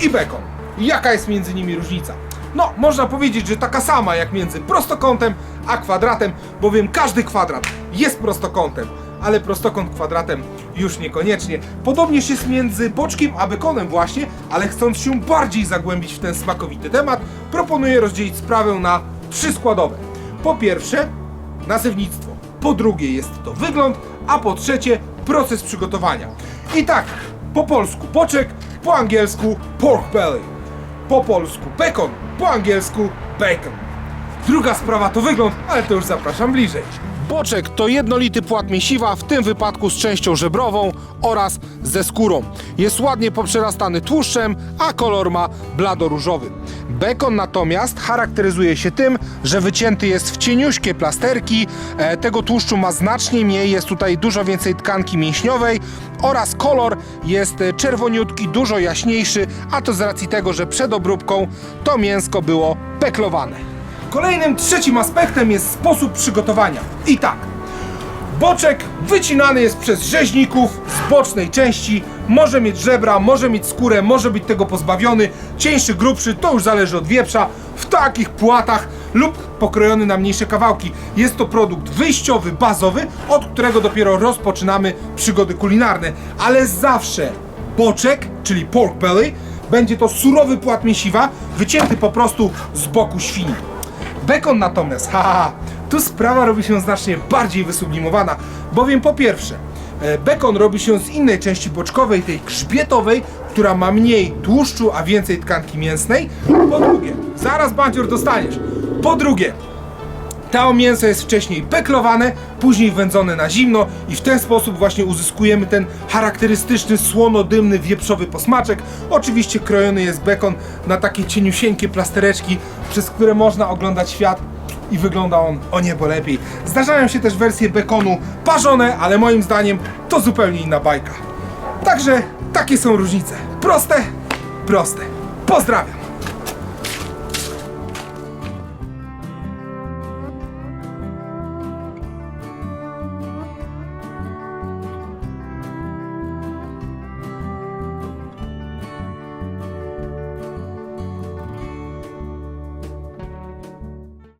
i bekon. Jaka jest między nimi różnica? No, można powiedzieć, że taka sama jak między prostokątem a kwadratem, bowiem każdy kwadrat jest prostokątem, ale prostokąt kwadratem już niekoniecznie. Podobnież jest między boczkiem a bekonem właśnie, ale chcąc się bardziej zagłębić w ten smakowity temat, proponuję rozdzielić sprawę na trzy składowe. Po pierwsze, nazewnictwo. Po drugie jest to wygląd, a po trzecie proces przygotowania. I tak, po polsku boczek, po angielsku pork belly. Po polsku bacon, po angielsku bacon. Druga sprawa to wygląd, ale to już zapraszam bliżej. Boczek to jednolity płat mięsiwa, w tym wypadku z częścią żebrową oraz ze skórą. Jest ładnie poprzerastany tłuszczem, a kolor ma bladoróżowy. Bekon natomiast charakteryzuje się tym, że wycięty jest w cieniuśkie plasterki, e, tego tłuszczu ma znacznie mniej, jest tutaj dużo więcej tkanki mięśniowej oraz kolor jest e, czerwoniutki, dużo jaśniejszy, a to z racji tego, że przed obróbką to mięsko było peklowane. Kolejnym, trzecim aspektem jest sposób przygotowania. I tak, boczek wycinany jest przez rzeźników z bocznej części. Może mieć żebra, może mieć skórę, może być tego pozbawiony. Cieńszy, grubszy, to już zależy od wieprza. W takich płatach lub pokrojony na mniejsze kawałki. Jest to produkt wyjściowy, bazowy, od którego dopiero rozpoczynamy przygody kulinarne. Ale zawsze boczek, czyli pork belly, będzie to surowy płat mięsiwa, wycięty po prostu z boku świni. Bekon natomiast, haha, tu sprawa robi się znacznie bardziej wysublimowana, bowiem po pierwsze, e, bekon robi się z innej części boczkowej, tej grzbietowej, która ma mniej tłuszczu, a więcej tkanki mięsnej. Po drugie, zaraz bandzior dostaniesz. Po drugie, to mięso jest wcześniej peklowane, później wędzone na zimno i w ten sposób właśnie uzyskujemy ten charakterystyczny słono-dymny wieprzowy posmaczek. Oczywiście krojony jest bekon na takie cieniusieńkie plastereczki, przez które można oglądać świat i wygląda on o niebo lepiej. Zdarzają się też wersje bekonu parzone, ale moim zdaniem to zupełnie inna bajka. Także takie są różnice. Proste, proste. Pozdrawiam!